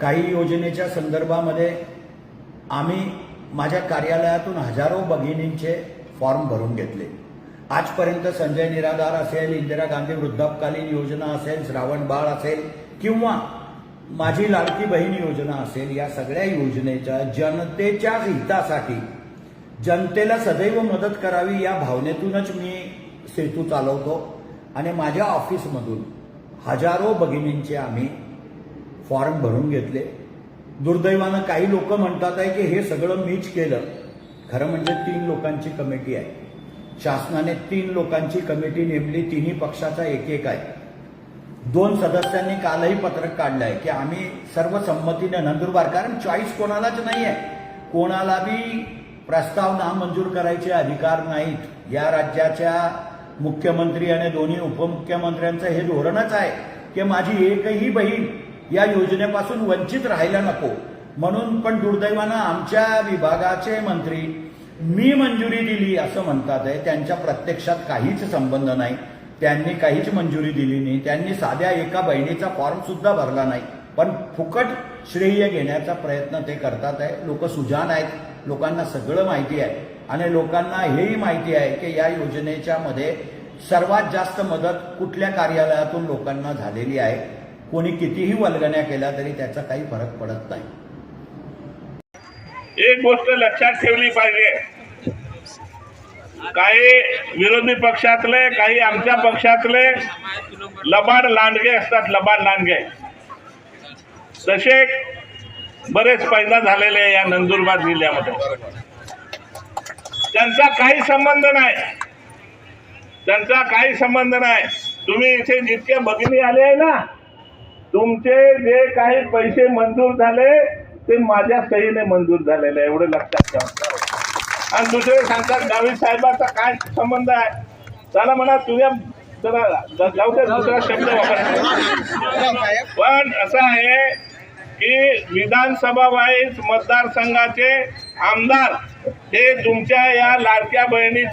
काही योजनेच्या संदर्भामध्ये आम्ही माझ्या कार्यालयातून हजारो भगिनींचे फॉर्म भरून घेतले. आजपर्यंत संजय निराधार असेल इंदिरा गांधी वृद्धापकालीन योजना असेल श्रावण बाळ असेल किंवा माझी लाडकी बहीण योजना असेल या सगळ्या योजनेच्या जनतेच्या हितासाठी जनतेला सदैव मदत करावी या भावनेतूनच मी सेतू चालवतो. आणि माझ्या ऑफिसमधून हजारो भगिनींचे आम्ही फॉर्म भरून घेतले. दुर्दैवानं काही लोक म्हणतात आहे की हे सगळं मीच केलं. खरं म्हणजे तीन लोकांची कमिटी आहे. शासनाने तीन लोकांची कमिटी नेमली तिन्ही पक्षाचा एक एक आहे. दोन सदस्यांनी कालही पत्रक काढलं आहे की आम्ही सर्व संमतीने नंदुरबार कारण चॉईस कोणालाच नाही आहे. कोणाला बी प्रस्ताव नामंजूर करायचे अधिकार नाहीत. या राज्याच्या मुख्यमंत्री आणि दोन्ही उपमुख्यमंत्र्यांचं हे धोरणच आहे की माझी एकही बहीण या योजनेपासून वंचित राहायला नको. म्हणून पण दुर्दैवानं आमच्या विभागाचे मंत्री मी मंजुरी दिली असं म्हणतात आहे. त्यांच्या प्रत्यक्षात काहीच संबंध नाही. त्यांनी काहीच मंजुरी दिली नाही. त्यांनी साध्या एका बहिणीचा फॉर्म सुद्धा भरला नाही. पण फुकट श्रेय घेण्याचा प्रयत्न ते करतात आहे. लोक सुजान आहेत. लोकांना सगळं माहिती आहे. आणि लोकांना हेही माहिती आहे की या योजनेच्या मध्ये सर्वात जास्त मदत कुठल्या कार्यालयातून लोकांना झालेली आहे? कोणी कितीही वल्गण्या केल्या तरी त्याचा काही फरक पडत नाही. एक गोष्ट लक्षात ठेवली पाहिजे. काही विरोधी पक्षातले काही आमच्या पक्षातले लबाड लांडगे असतात लबाड लांडगे. तसे बरेच पैदा झालेले या नंदुरबार जिल्ह्यामध्ये. त्यांचा काही संबंध नाही. त्यांचा काही संबंध नाही. तुम्ही इथे जितके भगिनी आले आहे ना तुमचे जे काही पैसे मंजूर झाले ते माझ्या सहीने मंजूर झालेले आहे. एवढं लक्षात ठेवा. आणि दुसरे सांगतात गावी साहेबाचा काय संबंध आहे? त्याला म्हणा तुझ्या जरा दुसरा शब्द पण असं आहे की विधानसभा वाईज मतदारसंघाचे आमदार हे तुमच्या या लाडक्या बहिणी